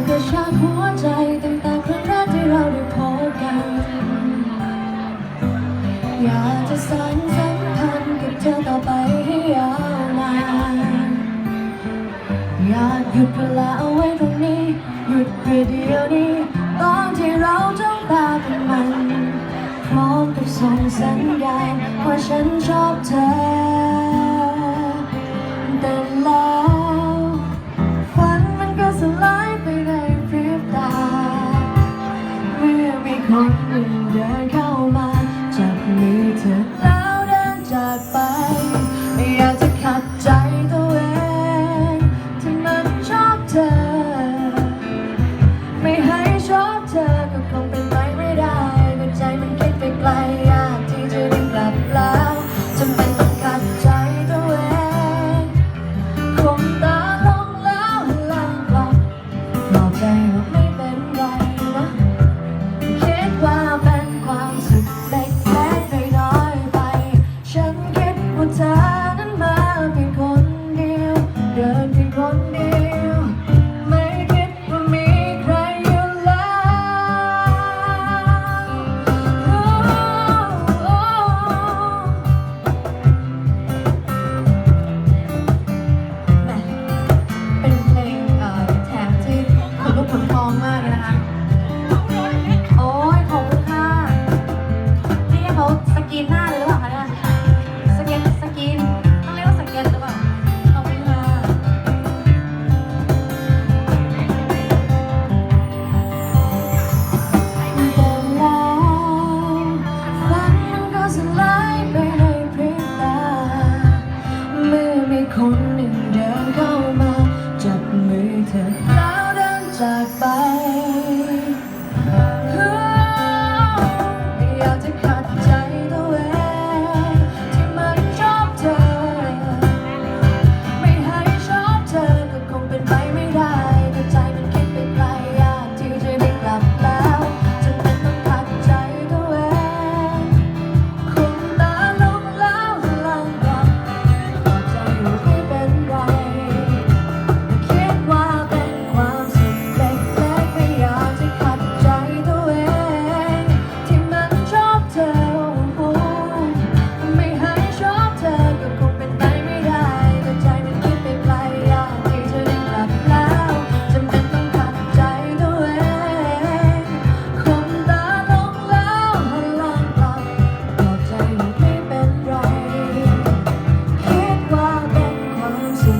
ากระชากหัวใจตั้งแต่ครั้งแรกที่เราได้พบกัน อยากจะสานสัมพันธ์กับเธอต่อไปให้ยาวนานอยากหยุดเวลาเอาไว้ตรงนี้ หยุดเพียงเดียวนี้ ตอนที่เราจ้องตากันมัน พร้อมกับส่งสัญญาณว่าฉันชอบเธอ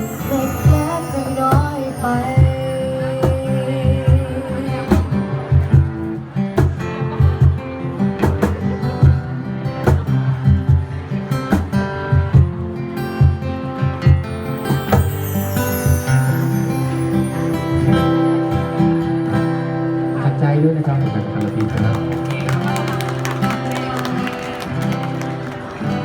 เล็ยใจด้วยนะครับสำหรับคาราบีนะครับ